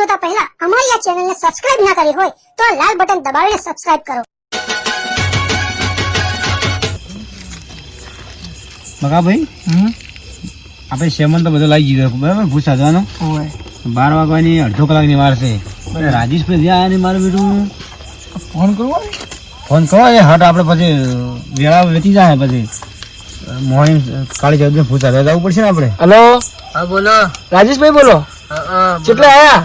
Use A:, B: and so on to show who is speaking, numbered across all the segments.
A: જોતા પહેલા અમારી આ ચેનલને સબસ્ક્રાઇબ ના કરી હોય તો આ લાલ બટન દબાવીને સબસ્ક્રાઇબ કરો.
B: બકાભાઈ
C: ભાઈ
B: આપણે સેમન તો બધો લાગી ગયો બરાબર? ભૂસ સાધવાનો? બાર વાગવાની અડધો કલાકની વાર છે. રાજેશભાઈ જ્યાં આવ્યા ને મારું બેટું?
C: ફોન કરવો
B: ફોન કરો એ હટ આપણે પછી વેળા વેચી જાય પછી. મોર્નિંગ કાળી ચૌદ ને સાધવા જવું પડશે ને આપણે?
C: હલો?
D: હા બોલો.
C: રાજેશભાઈ બોલો. કેટલા આયા?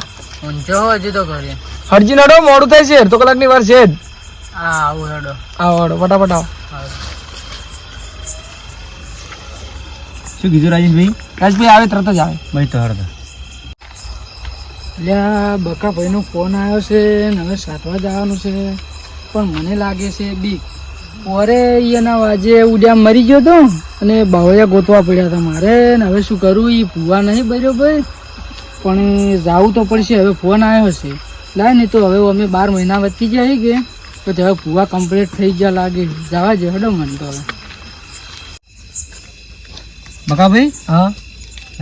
D: હજી તો ઘરે.
C: હરજી નડો મોડું થાય છે અડધો કલાકની વાર છે જ.
D: હા આવું હેડો.
C: આવો હડો ફટાફટ આવો.
B: શું કીધું રાજેશભાઈ?
C: રાજભાઈ આવે તરત જ આવે.
B: ભાઈ તો હડ
C: એટલે બકા નો ફોન આવ્યો છે ને હવે સાતવા જવાનું છે. પણ મને લાગે છે બીક ઓરે એના વાજે ઉડ્યા મરી ગયો તો? અને બાવળિયા ગોતવા પડ્યા હતા મારે. ને હવે શું કરું? એ ભૂવા નહીં બરોબર પણ જાવું તો પડશે હવે ફોન આવ્યો છે. લાય ને તો હવે અમે બાર મહિના વચ્ચે જાય કે? તો હવે ફુવા કમ્પ્લીટ થઈ ગયા લાગે. જવા જે હડો મને તો હવે.
B: બકાભાઈ
C: હા.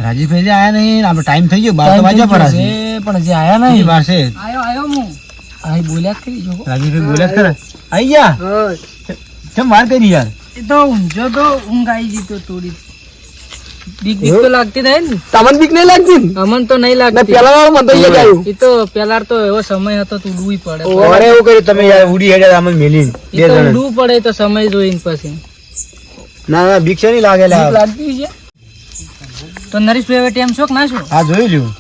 B: રાજીભાઈ આયા નહીં આપણે ટાઈમ થઈ ગયો બાર તો વાગ્યા પડશે.
C: પણ હજી આયા
B: નહીં બાર છે.
C: આયો આયો હું. આઈ બોલ્યા કરી જો.
B: રાજીભાઈ બોલ્યા ખરા આઈ ગયા? કેમ વાર કરી યાર?
C: એ તો ઊંઝો તો ઊંઘ આવી તો થોડી બીક બીક તો લાગતી નહીં ને.
E: તમને બીક નહીં લાગતી?
C: અમન તો નહીં લાગતી.
E: પેલા વાળામાં તો યાદ આવ્યું
C: એ તો પેલા તો એવો સમય હતો તો ઉડવું પડે.
B: અરે એવું કર્યું તમે યાર ઉડી હેડ્યા આમ મેલી
C: એ તો ઉડવું પડે તો સમય જોઈને પછી.
B: ના ના બીક છે નહીં લાગેલા.
C: બીક લાગતી છે? તો નરેશભાઈ હવે ટેમ છો ના છો
B: હા જોઈ લ્યું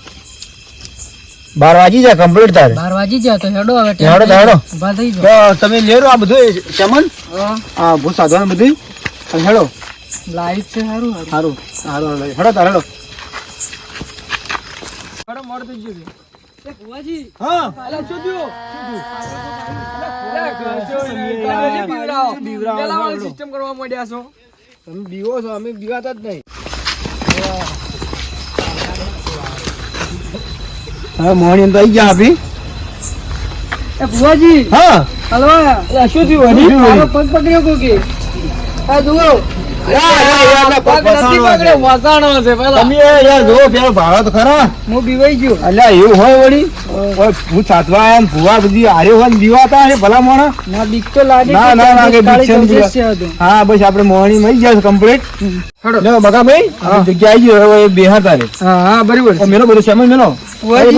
B: બાર વાગી જાય કમ્પ્લીટ થાય
C: બાર વાગી જાય તો હેડો હવે
B: હેડો હેડો.
C: ઊભા થઈ જાઓ.
B: તમે લેરો આ બધું ચમન
C: હા,
B: આ ધોન સાધવાનું બધું. હેડો.
C: લાઈટ છે સારું સારું
B: સારું સારું હેડો તાર હેડો.
C: હેડો મોડું થઈ ગયું છે.
B: હા.
C: અલા શું થયું?
B: બીવરાવો,
C: પેલા વાળી
B: હેડો.
C: સિસ્ટમ કરવા માંડ્યા છો.
B: તમે બીવો છો અમે બીવાતા જ નહીં. તો આવી ગયા આપી.
C: ભુવાજી.
B: હા.
C: હલવા
B: શું થયું?
C: પગ પકડ્યો કોકે? આ જુઓ.
B: હારે આપણે મોહણી મળી જાય કમ્પ્લીટ બગા ભાઈ જગ્યા આવી ગયો હવે તારે
C: હા હા બરાબર
B: ઓ, મેલો બધું સામાન મેલો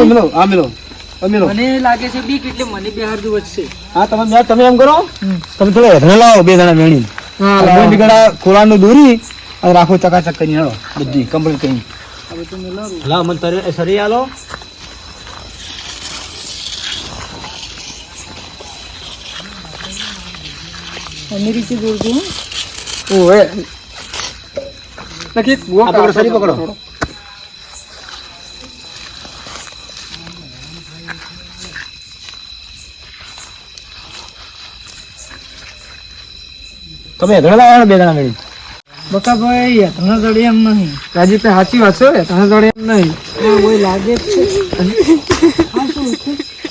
B: મેલો હા મેલો
C: મને લાગે છે બીક એટલે મને બિહાર વધશે
B: હા તમે તમે એમ કરો તમે થોડા હેઠળ લાવો બે જણા વેણી
C: હા
B: બીગડા ખોલાનું દોરી અને રાખો ચકાચક કરી હેડો બધી કમ્પ્લીટ કરી
C: હવે તો મેં લાવું.
B: લાવ મને તરે સરી આલો.
C: એની રીતે દોરતું હો.
E: ઓવે. નક્કી ભૂવો
B: આ પકડો સરી પકડો. તમે હેઠળ લાવો બે જણા બકા
C: બકાભાઈ હેઠળના જડે એમ નહીં.
E: રાજીભાઈ સાચી વાત છે તને જોડે એમ નહીં.
C: કોઈ લાગે જ છે.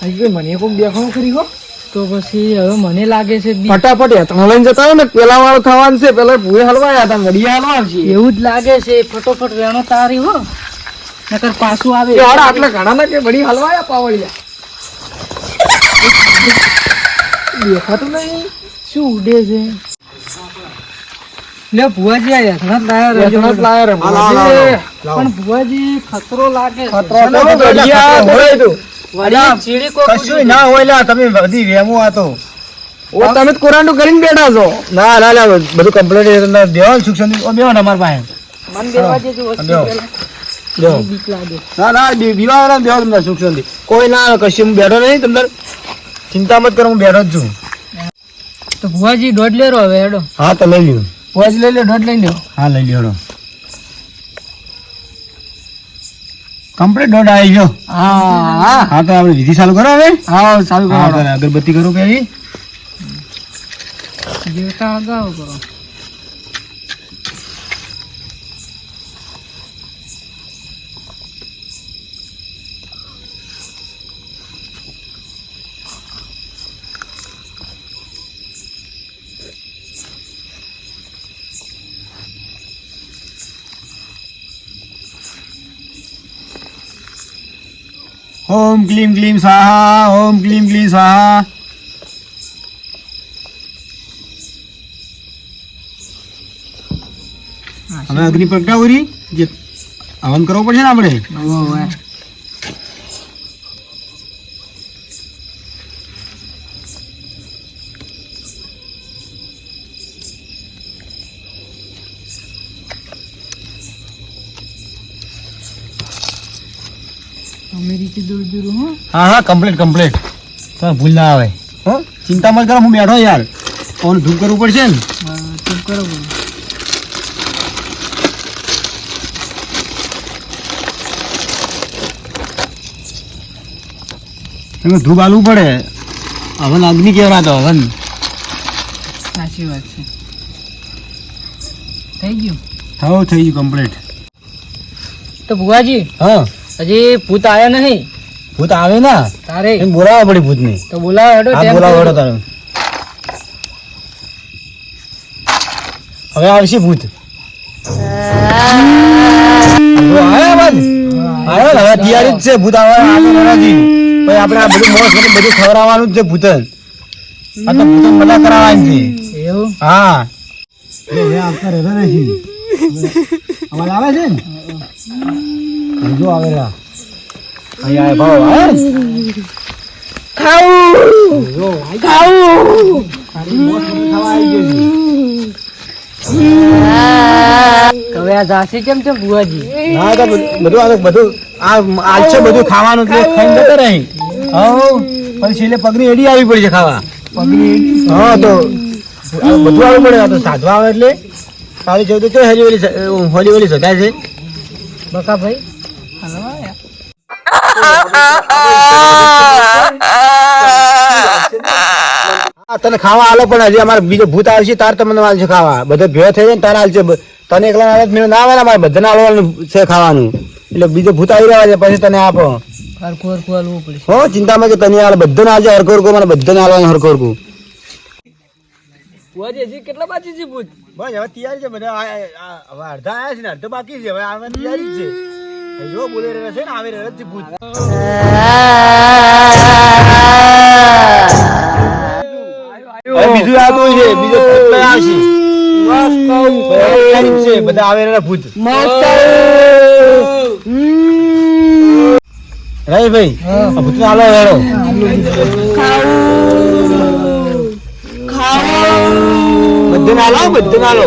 E: રાજીભાઈ મને કોઈક દેખાવ કરી હો.
C: તો પછી હવે મને લાગે છે
E: ફટાફટ હેઠળ લઈને જતા હોય ને પેલા વાળો થવાનું છે પેલા ભૂએ હલવાયા હતા ઘડિયા હલવા છે.
C: એવું જ લાગે છે ફટોફટ વેણો તારી હો. નકર પાછું આવે.
E: આટલા ઘણા ના કે ઘડી હલવાયા પાવળિયા? દેખાતું નહીં.
C: શું ઉડે છે? લે ભુવાજી આ યથનાથ લાયા.
E: હેઠળ લાયા રે.
C: પણ ભુવાજી ખતરો લાગે ખતરો
E: તો હોય. તો.
C: વળી ચીડી કોક
B: કશું ના હોય લા તમે બધી વેમો આ તો.
E: ઓ તમે જ કોરાંડું કરીને બેઠા છો.
B: ના ના ના બધું કમ્પ્લીટ દેવા સુખ શાંતિ. ઓ બેહો ને અમાર પાસે.
C: મન બેવા દેજો વસ્તુ
B: બેહો.
C: પહેલા.
B: બેહો.
C: બીક લાગે.
B: ના ના બી- બીવા ના તમને શાંતિ. કોઈ ના કશું હું બેઠો નહીં તમને ચિંતા મત કરો હું બેઠો જ છું.
C: તો ભુવાજી દોઢ લેરો હવે હેડો.
B: હા તો લઈ લ્યો.
C: ભુવાજી લઈ લો દોઢ લઈ લો.
B: હા લઈ લ્યો કમ્પ્લીટ દોઢ આવી ગયો.
C: હા. હા
B: હા તો આપણે વિધિ ચાલુ કરો હવે.
C: હા ચાલુ કરો.
B: અગરબત્તી કરું પેલી
C: દેવતા અગાઉ કરો.
B: ઓમ ક્લીમ ક્લીમ સાહા ઓમ ક્લીમ ક્લીમ સાહા હવે અગ્નિ પ્રગટાવરી જે હવન કરવો પડશે ને આપણે?
C: હો.
B: હા કમ્પ્લીટ કમ્પ્લીટ તો ભૂલ ના આવે. હો ચિંતા મત કરો હું બેઠો યાર. ફોન ધૂપ કરવું પડશે ને?
C: ધૂપ કરો
B: તમે ધૂપ આલવું પડે. હવન અગ્નિ કહેવાતો હવન
C: સાચી વાત છે. થઈ ગયું?
B: હવ થઈ ગયું કમ્પ્લીટ
D: તો ભુવાજી
B: હા.
D: હજી ભૂત આવ્યા નહીં.
B: ભૂત આવે ના?
D: તારે.
B: એમ બોલાવવા પડે ભૂતને.
D: તો બોલાવો હેડો
B: હા બોલાવો હેડો તારે. હવે આવશે ભૂત. આયો અવાજ? આયો હવે તૈયારી જ છે ભૂત આવવા આગળ નથી આપણે આ બધું મોસ બધું બધું ખવડાવવાનું જ છે ભૂતન. આ તો ભૂતન મજા કરાવવાની છે.
D: એવું?
B: હા. એ આવતા રહેતા નથી. અમારે આવે છે ને? હજુ આવે અહીંયા અહીં ભાવ આવે? જો, ખાવા છે.
D: હવે આ ઝાંસી કેમ છે
B: હા તો બધું આ બધું આ આજ છે બધું ખાવાનું એટલે ખાઈને જતા રહી. હો પછી છેલ્લે પગની એડી આવી પડી છે ખાવા. હા તો બધું આવવું પડે તો સાધવા આવે એટલે. સારી ચૌદ તો હરી ઓલી સ- હોલી ઓલી સગાય છે?
D: બકા ભાઈ?
B: તને ખાવા આલો પણ હજી અમારે બીજો ભૂત આવશે તાર તમને આવશે ખાવા. બધા ભેગા થઈ જાય ને તારે આવશે તને એકલા આવે મેં ના આવે ને અમારે બધાને આવવાનું છે ખાવાનું. એટલે બીજો ભૂત આવી રહ્યા છે પછી તને આપો.
D: હલવું પડશે
B: હો ચિંતામાં કે તને આવે બધાને આવજે હરકો હરકો મને બધાને આવવાનું હરકો હરકો
D: કેટલા બાકી છે ભૂત?
B: બસ હવે તૈયારી છે બધા આ- આ- હવે અડધા આયા છે ને અડધા બાકી છે હવે આવવાની તૈયારી છે. જો બોલે રહ્યા છે ને આવી રહ્યા છે ભૂત. બીજું આવતું છે બીજો આવશે બધા છે. બધા આવે ભૂત. ભાઈ ભૂત આલો બધાને આલો બધાને આલો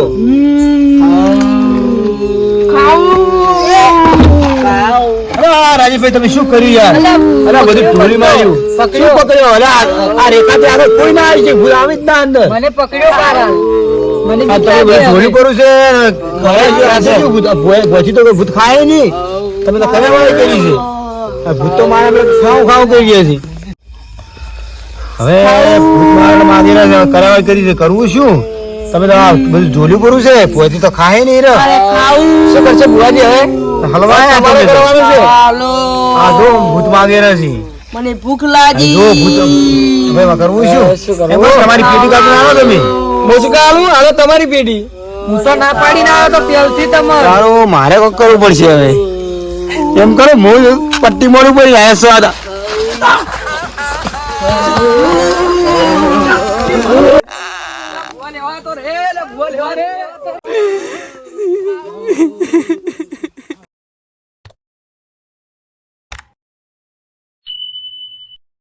B: રાજેશભાઈ તમે શું કર્યું યાર? અરે બધું ઢોળી માર્યું પકડ્યો. પકડ્યો? અરે આ રેખા રેખાથી આગળ કોઈ ના આવી છે ભૂલ આવી જ ના અંદર.
D: મને પકડ્યો કારણ મને
B: આ તમે બધું ઢોલી કરું છે ખવાય છે આ શું ભૂત આ ભૂ- ભૂતી તો ભૂત ખાય નહીં. તમે તો કર્યા વાળી કરી છે. ભૂત તો મારે આપણે ખાવું ખાવું કરી ગયા છે. હવે ભૂત મારે કર્યા કરી છે. કરવું શું? તમે તો બધું ઢોલી કરું છે ભોજી તો ખાય નહીં રે. શું કરશે બુવાજી હવે? હલવાય તમારે કરવાનું છે? આ જો ભૂત માગી રહ્યા છે
F: મને ભૂખ લાગી.
B: જો ભૂત હવે કરવું શું? એમાં તમારી પેટી કાપીને આવો તમે.
E: મુસ્કાલું હાલો તમારી પેઢી.
D: હું તો ના પાડી ના આવ્યો તો પહેલથી તમારે.
B: તારું મારે કોક કરવું પડશે હવે. એમ કરો હું પટ્ટી મોડું પડી રહ્યા સ્વાદ
C: ભૂવા લેવા તો રે ભૂવા લેવા રે.